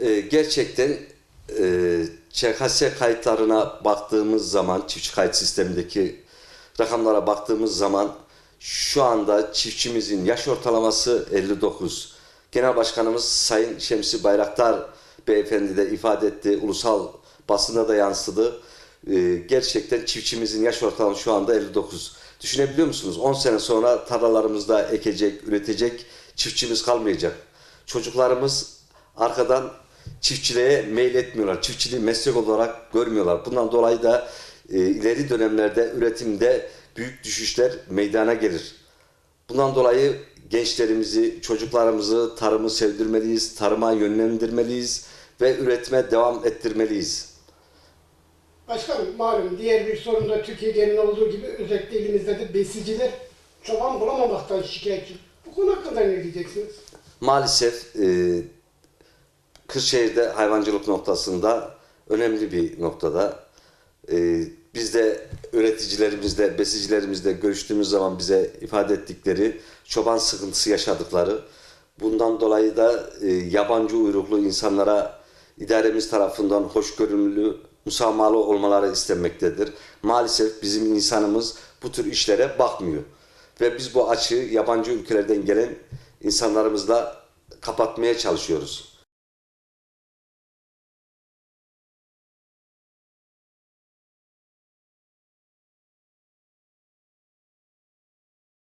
Ee, gerçekten e, ÇKS kayıtlarına baktığımız zaman, çiftçi kayıt sistemindeki rakamlara baktığımız zaman şu anda çiftçimizin yaş ortalaması 59. Genel Başkanımız Sayın Şemsi Bayraktar Beyefendi de ifade etti, ulusal basında da yansıdı. Ee, gerçekten çiftçimizin yaş ortalaması şu anda 59. Düşünebiliyor musunuz? 10 sene sonra tarlalarımızda ekecek, üretecek çiftçimiz kalmayacak. Çocuklarımız arkadan çiftçiliğe meyil etmiyorlar. Çiftçiliği meslek olarak görmüyorlar. Bundan dolayı da e, ileri dönemlerde üretimde büyük düşüşler meydana gelir. Bundan dolayı gençlerimizi, çocuklarımızı tarımı sevdirmeliyiz, tarıma yönlendirmeliyiz ve üretime devam ettirmeliyiz. Başkanım malum diğer bir sorun da Türkiye'nin olduğu gibi özellikle elimizde de besiciler çoban bulamamaktan şikayetçi. Bu konu hakkında ne diyeceksiniz? Maalesef e, Kırşehir'de hayvancılık noktasında önemli bir noktada. E, biz de üreticilerimizle, besicilerimizle görüştüğümüz zaman bize ifade ettikleri çoban sıkıntısı yaşadıkları. Bundan dolayı da e, yabancı uyruklu insanlara idaremiz tarafından hoşgörülü, musamahalı olmaları istenmektedir. Maalesef bizim insanımız bu tür işlere bakmıyor. Ve biz bu açığı yabancı ülkelerden gelen insanlarımızla kapatmaya çalışıyoruz.